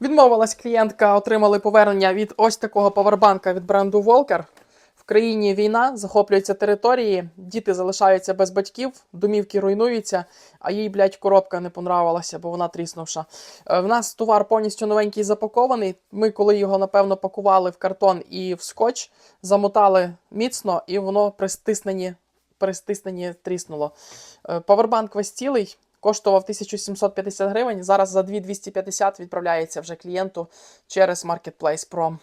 Відмовилась клієнтка, отримали повернення від ось такого павербанка від бренду Волкер. В країні війна, захоплюються території, діти залишаються без батьків, домівки руйнуються, а їй, блядь, коробка не понравилася, бо вона тріснувша. Е, В нас товар повністю новенький запакований. Ми, коли його, напевно, пакували в картон і в скотч, замотали міцно, і воно при стисненні, при стисненні тріснуло. Е, Павербанк весь цілий. Коштував 1750 гривень. Зараз за 2250 відправляється вже клієнту через Marketplace Pro.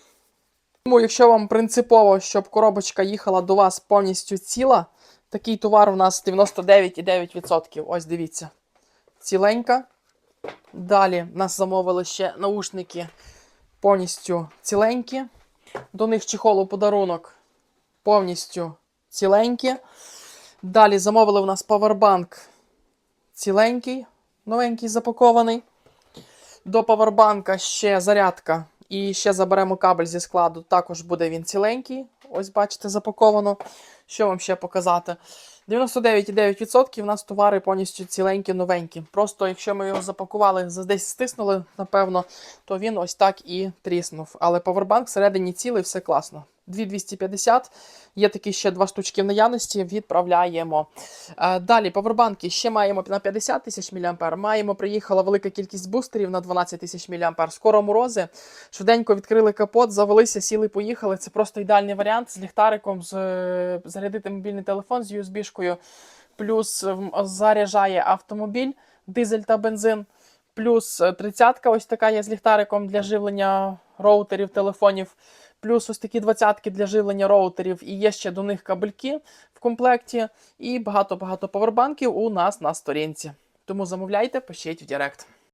Тому, якщо вам принципово, щоб коробочка їхала до вас повністю ціла, такий товар у нас 99,9%. Ось дивіться. Ціленька. Далі нас замовили ще наушники повністю ціленькі. До них чехол у подарунок повністю ціленькі. Далі замовили у нас павербанк ціленький, новенький запакований. До павербанка ще зарядка. І ще заберемо кабель зі складу. Також буде він ціленький. Ось, бачите, запаковано. Що вам ще показати? 99,9% у нас товари повністю ціленькі, новенькі. Просто якщо ми його запакували, за- десь стиснули, напевно, то він ось так і тріснув. Але павербанк всередині цілий, все класно. 2250. Є такі ще два штучки в наявності. Відправляємо. Е, Далі, павербанки ще маємо на 50 тисяч мА. Маємо, приїхала велика кількість бустерів на 12 тисяч мА. Скоро морози. Швиденько відкрили капот, завелися, сіли, поїхали. Це просто ідеальний варіант з ліхтариком, з зарядити мобільний телефон з USB-шкою. Плюс заряджає автомобіль, дизель та бензин. Плюс е, тридцятка, ось така є з ліхтариком для живлення роутерів, телефонів. Плюс ось такі двадцятки для живлення роутерів. І є ще до них кабельки в комплекті. І багато-багато павербанків у нас на сторінці. Тому замовляйте, пишіть в Директ.